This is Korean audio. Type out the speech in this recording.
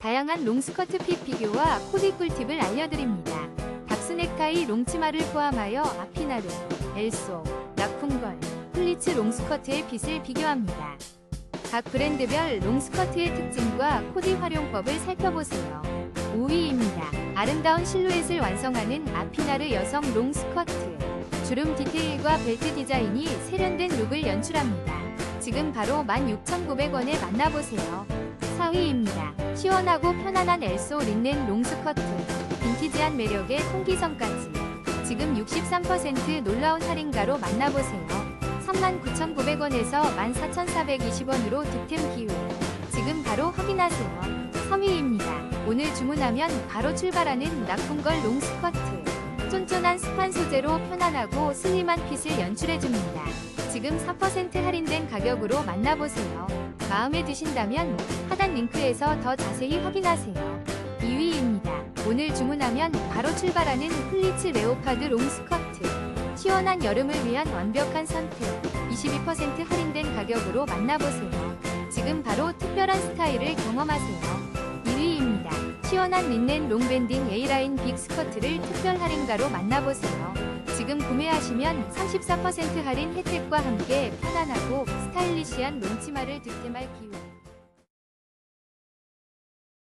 다양한 롱스커트 핏 비교와 코디 꿀팁을 알려드립니다. 박스 넥타이 롱치마를 포함하여 아피나루, 엘소, 라쿵걸, 플리츠 롱스커트의 핏을 비교합니다. 각 브랜드별 롱스커트의 특징과 코디 활용법을 살펴보세요. 5위입니다. 아름다운 실루엣을 완성하는 아피나르 여성 롱스커트. 주름 디테일과 벨트 디자인이 세련된 룩을 연출합니다. 지금 바로 16,900원에 만나보세요. 4위입니다. 시원하고 편안한 엘소 린넨 롱스커트. 빈티지한 매력의 통기성까지. 지금 63% 놀라운 할인가로 만나보세요. 39,900원에서 14,420원으로 득템 기회. 지금 바로 확인하세요. 3위입니다. 오늘 주문하면 바로 출발하는 나쁜걸 롱스커트. 쫀쫀한 스판 소재로 편안하고 슬림한 핏을 연출해줍니다. 지금 4% 할인된 가격으로 만나보세요. 마음에 드신다면 하단 링크에서 더 자세히 확인하세요. 2위입니다. 오늘 주문하면 바로 출발하는 플리츠 레오파드 롱스커트. 시원한 여름을 위한 완벽한 선택. 22% 할인된 가격으로 만나보세요. 지금 바로 특별한 스타일을 경험하세요. 1위입니다. 시원한 린넨 롱밴딩 A라인 빅 스커트를 특별 할인가로 만나보세요. 지금 구매하시면 34% 할인 혜택과 함께 편안하고 스타일리시한 롱치마를 득템할 기회.